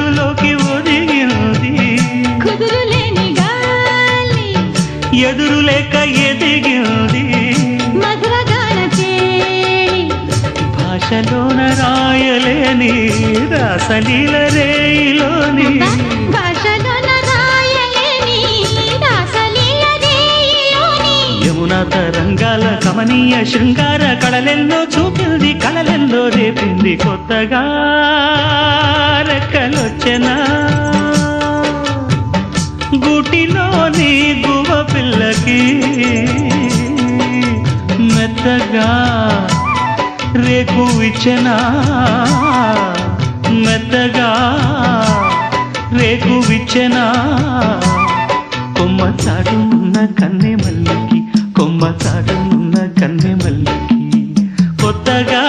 వెలుతురులోకి ఒదిగింది కుదురులేని గాలి ఎదురు లేక ఎదిగింది భాషలోన రాయలేని రాసలీల రేయిలోని. యమున తరంగాల కమనీయ శృంగార కళలెల్లో చూపింది కళలెల్లో రేపింది కొత్తగా. రెక్కలొచ్చెనా గుటిలోని గువ పిల్లకి మెత్తగా రేకు ఇచ్చెనా? మెత్తగా రేకు విచ్చెనా కొమ్మ చాటున్న కన్నె మల్లికి కొమ్మ చాటున్న కన్నె మల్లికి కొత్తగా